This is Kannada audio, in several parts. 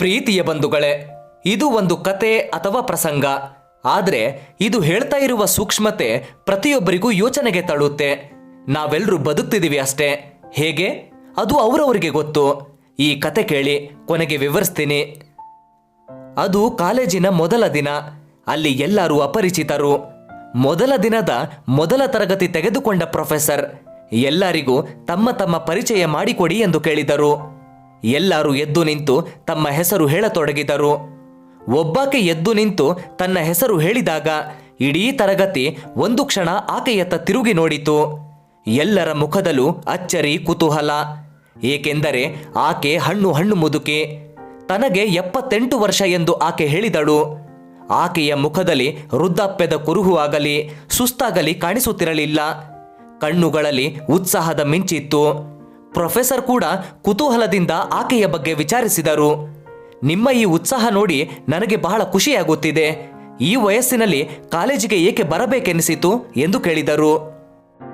ಪ್ರೀತಿಯ ಬಂಧುಗಳೇ, ಇದು ಒಂದು ಕತೆ ಅಥವಾ ಪ್ರಸಂಗ. ಆದರೆ ಇದು ಹೇಳ್ತಾ ಇರುವ ಸೂಕ್ಷ್ಮತೆ ಪ್ರತಿಯೊಬ್ಬರಿಗೂ ಯೋಚನೆಗೆ ತಳ್ಳುತ್ತೆ. ನಾವೆಲ್ಲರೂ ಬದುಕ್ತಿದ್ದೀವಿ ಅಷ್ಟೇ. ಹೇಗೆ? ಅದು ಅವರವರಿಗೆ ಗೊತ್ತು. ಈ ಕತೆ ಕೇಳಿ ಕೊನೆಗೆ ವಿವರಿಸ್ತೀನಿ. ಅದು ಕಾಲೇಜಿನ ಮೊದಲ ದಿನ. ಅಲ್ಲಿ ಎಲ್ಲರೂ ಅಪರಿಚಿತರು. ಮೊದಲ ದಿನದ ಮೊದಲ ತರಗತಿ ತೆಗೆದುಕೊಂಡ ಪ್ರೊಫೆಸರ್. ಎಲ್ಲರಿಗೂ ತಮ್ಮ ತಮ್ಮ ಪರಿಚಯ ಮಾಡಿಕೊಡಿ ಎಂದು ಕೇಳಿದರು. ಎಲ್ಲರೂ ಎದ್ದು ನಿಂತು ತಮ್ಮ ಹೆಸರು ಹೇಳತೊಡಗಿದರು. ಒಬ್ಬಾಕೆ ಎದ್ದು ನಿಂತು ತನ್ನ ಹೆಸರು ಹೇಳಿದಾಗ ಇಡೀ ತರಗತಿ ಒಂದು ಕ್ಷಣ ಆಕೆಯತ್ತ ತಿರುಗಿ ನೋಡಿತು. ಎಲ್ಲರ ಮುಖದಲ್ಲೂ ಅಚ್ಚರಿ ಕುತೂಹಲ. ಏಕೆಂದರೆ ಆಕೆ ಹಣ್ಣು ಹಣ್ಣು ಮುದುಕೆ. ತನಗೆ ಎಪ್ಪತ್ತೆಂಟು ವರ್ಷ ಎಂದು ಆಕೆ ಹೇಳಿದಳು. ಆಕೆಯ ಮುಖದಲ್ಲಿ ವೃದ್ಧಾಪ್ಯದ ಕುರುಹು ಆಗಲಿ, ಸುಸ್ತಾಗಲಿ ಕಾಣಿಸುತ್ತಿರಲಿಲ್ಲ. ಕಣ್ಣುಗಳಲ್ಲಿ ಉತ್ಸಾಹದ ಮಿಂಚಿತ್ತು. ಪ್ರೊಫೆಸರ್ ಕೂಡ ಕುತೂಹಲದಿಂದ ಆಕೆಯ ಬಗ್ಗೆ ವಿಚಾರಿಸಿದರು. ನಿಮ್ಮ ಈ ಉತ್ಸಾಹ ನೋಡಿ ನನಗೆ ಬಹಳ ಖುಷಿಯಾಗುತ್ತಿದೆ. ಈ ವಯಸ್ಸಿನಲ್ಲಿ ಕಾಲೇಜಿಗೆ ಏಕೆ ಬರಬೇಕೆನಿಸಿತು ಎಂದು ಕೇಳಿದರು.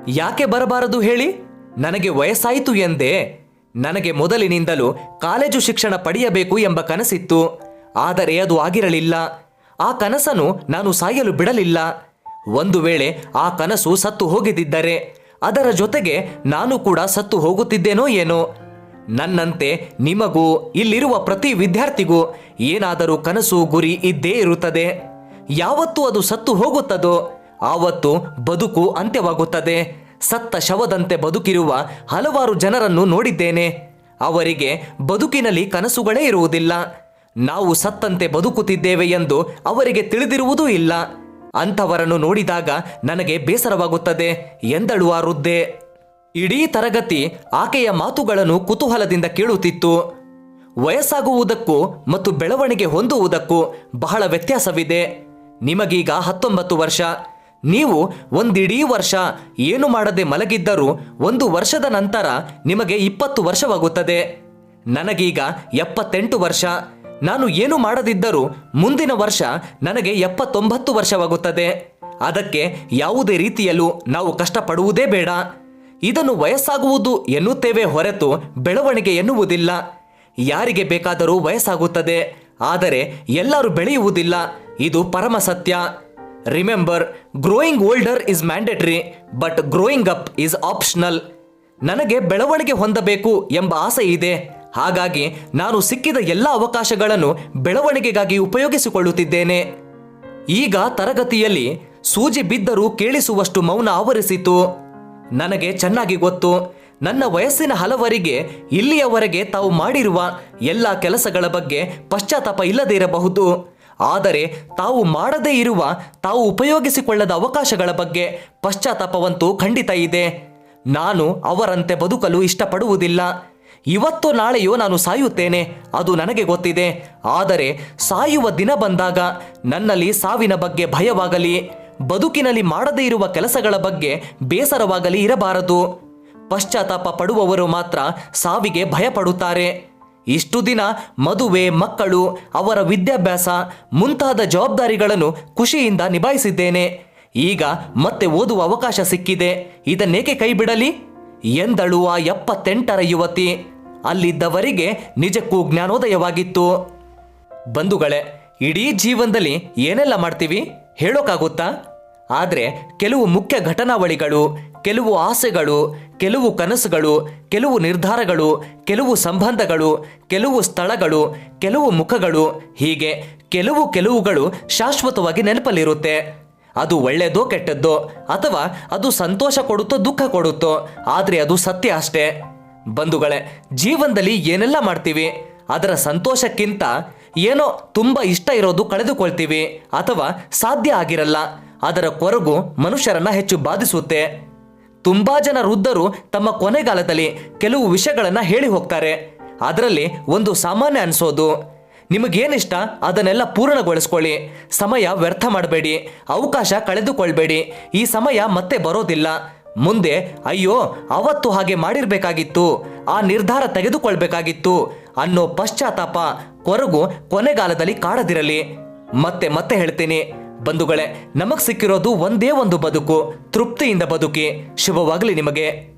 ಯಾಕೆ ಬರಬಾರದು ಹೇಳಿ? ನನಗೆ ವಯಸ್ಸಾಯಿತು ಎಂದೇ. ನನಗೆ ಮೊದಲಿನಿಂದಲೂ ಕಾಲೇಜು ಶಿಕ್ಷಣ ಪಡೆಯಬೇಕು ಎಂಬ ಕನಸಿತ್ತು. ಆದರೆ ಅದು ಆಗಿರಲಿಲ್ಲ. ಆ ಕನಸನ್ನು ನಾನು ಸಾಯಲು ಬಿಡಲಿಲ್ಲ. ಒಂದು ವೇಳೆ ಆ ಕನಸು ಸತ್ತು ಹೋಗಿದ್ದರೆ ಅದರ ಜೊತೆಗೆ ನಾನು ಕೂಡ ಸತ್ತು ಹೋಗುತ್ತಿದ್ದೇನೋ ಏನೋ? ನನ್ನಂತೆ ನಿಮಗೂ ಇಲ್ಲಿರುವ ಪ್ರತಿ ವಿದ್ಯಾರ್ಥಿಗೂ ಏನಾದರೂ ಕನಸು ಗುರಿ ಇದ್ದೇ ಇರುತ್ತದೆ. ಯಾವತ್ತು ಅದು ಸತ್ತು ಹೋಗುತ್ತದೋ, ಆವತ್ತು ಬದುಕು ಅಂತ್ಯವಾಗುತ್ತದೆ. ಸತ್ತ ಶವದಂತೆ ಬದುಕಿರುವ ಹಲವಾರು ಜನರನ್ನು ನೋಡಿದ್ದೇನೆ. ಅವರಿಗೆ ಬದುಕಿನಲ್ಲಿ ಕನಸುಗಳೇ ಇರುವುದಿಲ್ಲ. ನಾವು ಸತ್ತಂತೆ ಬದುಕುತ್ತಿದ್ದೇವೆ ಎಂದು ಅವರಿಗೆ ತಿಳಿದಿರುವುದೂ ಇಲ್ಲ. ಅಂಥವರನ್ನು ನೋಡಿದಾಗ ನನಗೆ ಬೇಸರವಾಗುತ್ತದೆ ಎಂದಳು ಆ ವೃದ್ಧೆ. ಇಡೀ ತರಗತಿ ಆಕೆಯ ಮಾತುಗಳನ್ನು ಕುತೂಹಲದಿಂದ ಕೇಳುತ್ತಿತ್ತು. ವಯಸ್ಸಾಗುವುದಕ್ಕೂ ಮತ್ತು ಬೆಳವಣಿಗೆ ಹೊಂದುವುದಕ್ಕೂ ಬಹಳ ವ್ಯತ್ಯಾಸವಿದೆ. ನಿಮಗೀಗ ಹತ್ತೊಂಬತ್ತು ವರ್ಷ. ನೀವು ಒಂದಿಡೀ ವರ್ಷ ಏನು ಮಾಡದೆ ಮಲಗಿದ್ದರೂ ಒಂದು ವರ್ಷದ ನಂತರ ನಿಮಗೆ ಇಪ್ಪತ್ತು ವರ್ಷವಾಗುತ್ತದೆ. ನನಗೀಗ ಎಪ್ಪತ್ತೆಂಟು ವರ್ಷ. ನಾನು ಏನು ಮಾಡದಿದ್ದರೂ ಮುಂದಿನ ವರ್ಷ ನನಗೆ ಎಪ್ಪತ್ತೊಂಬತ್ತು ವರ್ಷವಾಗುತ್ತದೆ. ಅದಕ್ಕೆ ಯಾವುದೇ ರೀತಿಯಲ್ಲೂ ನಾವು ಕಷ್ಟಪಡುವುದೇ ಬೇಡ. ಇದನ್ನು ವಯಸ್ಸಾಗುವುದು ಎನ್ನುತ್ತೇವೆ ಹೊರತು ಬೆಳವಣಿಗೆ ಎನ್ನುವುದಿಲ್ಲ. ಯಾರಿಗೆ ಬೇಕಾದರೂ ವಯಸ್ಸಾಗುತ್ತದೆ. ಆದರೆ ಎಲ್ಲರೂ ಬೆಳೆಯುವುದಿಲ್ಲ. ಇದು ಪರಮ ಸತ್ಯ. Remember growing older is mandatory but growing up is optional ನನಗೆ ಬೆಳವಣಿಗೆ ಹೊಂದಬೇಕು ಎಂಬ ಆಸೆ ಇದೆ ಹಾಗಾಗಿ ನಾನು ಸಿಕ್ಕಿದ ಎಲ್ಲ ಅವಕಾಶಗಳನ್ನು ಬೆಳವಣಿಗೆಗಾಗಿ ಉಪಯೋಗಿಸಿಕೊಳ್ಳುತ್ತಿದ್ದೇನೆ. ಈಗ ತರಗತಿಯಲ್ಲಿ ಸೂಜಿ ಬಿದ್ದರೂ ಕೇಳಿಸುವಷ್ಟು ಮೌನ ಆವರಿಸಿತು. ನನಗೆ ಚೆನ್ನಾಗಿ ಗೊತ್ತು. ನನ್ನ ವಯಸ್ಸಿನ ಹಲವರಿಗೆ ಇಲ್ಲಿಯವರೆಗೆ ತಾವು ಮಾಡಿರುವ ಎಲ್ಲ ಕೆಲಸಗಳ ಬಗ್ಗೆ ಪಶ್ಚಾತ್ತಾಪ ಇಲ್ಲದೇ ಇರಬಹುದು ಆದರೆ ತಾವು ಮಾಡದೇ ಇರುವ, ತಾವು ಉಪಯೋಗಿಸಿಕೊಳ್ಳದ ಅವಕಾಶಗಳ ಬಗ್ಗೆ ಪಶ್ಚಾತ್ತಾಪವಂತೂ ಖಂಡಿತ ಇದೆ. ನಾನು ಅವರಂತೆ ಬದುಕಲು ಇಷ್ಟಪಡುವುದಿಲ್ಲ. ಇವತ್ತೋ ನಾಳೆಯೋ ನಾನು ಸಾಯುತ್ತೇನೆ, ಅದು ನನಗೆ ಗೊತ್ತಿದೆ. ಆದರೆ ಸಾಯುವ ದಿನ ಬಂದಾಗ ನನ್ನಲ್ಲಿ ಸಾವಿನ ಬಗ್ಗೆ ಭಯವಾಗಲಿ, ಬದುಕಿನಲ್ಲಿ ಮಾಡದೇ ಇರುವ ಕೆಲಸಗಳ ಬಗ್ಗೆ ಬೇಸರವಾಗಲಿ ಇರಬಾರದು. ಪಶ್ಚಾತ್ತಾಪ ಪಡುವವರು ಮಾತ್ರ ಸಾವಿಗೆ ಭಯಪಡುತ್ತಾರೆ. ಇಷ್ಟು ದಿನ ಮದುವೆ, ಮಕ್ಕಳು, ಅವರ ವಿದ್ಯಾಭ್ಯಾಸ, ಮುಂತಾದ ಜವಾಬ್ದಾರಿಗಳನ್ನು ಖುಷಿಯಿಂದ ನಿಭಾಯಿಸಿದ್ದೇನೆ. ಈಗ ಮತ್ತೆ ಓದುವ ಅವಕಾಶ ಸಿಕ್ಕಿದೆ. ಇದನ್ನೇಕೆ ಕೈಬಿಡಲಿ? ಎಂದಳುವ ಎಪ್ಪತ್ತೆಂಟರ ಯುವತಿ. ಅಲ್ಲಿದ್ದವರಿಗೆ ನಿಜಕ್ಕೂ ಜ್ಞಾನೋದಯವಾಗಿತ್ತು. ಬಂಧುಗಳೇ, ಇಡೀ ಜೀವನದಲ್ಲಿ ಏನೆಲ್ಲ ಮಾಡ್ತೀವಿ? ಹೇಳೋಕ್ಕಾಗುತ್ತಾ ಆದರೆ ಕೆಲವು ಮುಖ್ಯ ಘಟನಾವಳಿಗಳು, ಕೆಲವು ಆಸೆಗಳು, ಕೆಲವು ಕನಸುಗಳು, ಕೆಲವು ನಿರ್ಧಾರಗಳು, ಕೆಲವು ಸಂಬಂಧಗಳು, ಕೆಲವು ಸ್ಥಳಗಳು, ಕೆಲವು ಮುಖಗಳು, ಹೀಗೆ ಕೆಲವು ಕೆಲವುಗಳು ಶಾಶ್ವತವಾಗಿ ನೆನಪಲ್ಲಿರುತ್ತೆ. ಅದು ಒಳ್ಳೆಯದೋ ಕೆಟ್ಟದ್ದೋ, ಅಥವಾ ಅದು ಸಂತೋಷ ಕೊಡುತ್ತೋ ದುಃಖ ಕೊಡುತ್ತೋ, ಆದರೆ ಅದು ಸತ್ಯ ಅಷ್ಟೇ. ಬಂಧುಗಳೇ, ಜೀವನದಲ್ಲಿ ಏನೆಲ್ಲ ಮಾಡ್ತೀವಿ? ಅದರ ಸಂತೋಷಕ್ಕಿಂತ ಏನೋ ತುಂಬ ಇಷ್ಟ ಇರೋದು ಕಳೆದುಕೊಳ್ತೀವಿ ಅಥವಾ ಸಾಧ್ಯ ಆಗಿರಲ್ಲ. ಅದರ ಕೊರಗು ಮನುಷ್ಯರನ್ನ ಹೆಚ್ಚು ಬಾಧಿಸುತ್ತೆ. ತುಂಬಾ ಜನ ವೃದ್ಧರು ತಮ್ಮ ಕೊನೆಗಾಲದಲ್ಲಿ ಕೆಲವು ವಿಷಯಗಳನ್ನ ಹೇಳಿ ಹೋಗ್ತಾರೆ. ಅದರಲ್ಲಿ ಒಂದು ಸಾಮಾನ್ಯ ಅನಿಸೋದು. ನಿಮಗೇನಿಷ್ಟ ಅದನ್ನೆಲ್ಲ ಪೂರ್ಣಗೊಳಿಸ್ಕೊಳ್ಳಿ. ಸಮಯ ವ್ಯರ್ಥ ಮಾಡಬೇಡಿ. ಅವಕಾಶ ಕಳೆದುಕೊಳ್ಬೇಡಿ. ಈ ಸಮಯ ಮತ್ತೆ ಬರೋದಿಲ್ಲ. ಮುಂದೆ, ಅಯ್ಯೋ, ಅವತ್ತು ಹಾಗೆ ಮಾಡಿರ್ಬೇಕಾಗಿತ್ತು. ಆ ನಿರ್ಧಾರ ತೆಗೆದುಕೊಳ್ಬೇಕಾಗಿತ್ತು. ಅನ್ನೋ ಪಶ್ಚಾತ್ತಾಪ ಕೊರಗು ಕೊನೆಗಾಲದಲ್ಲಿ ಕಾಡದಿರಲಿ. ಮತ್ತೆ ಮತ್ತೆ ಹೇಳ್ತೀನಿ. ಬಂಧುಗಳೇ, ನಮಗ್ ಸಿಕ್ಕಿರೋದು ಒಂದೇ ಒಂದು ಬದುಕು. ತೃಪ್ತಿಯಿಂದ ಬದುಕಿ. ಶುಭವಾಗಲಿ ನಿಮಗೆ.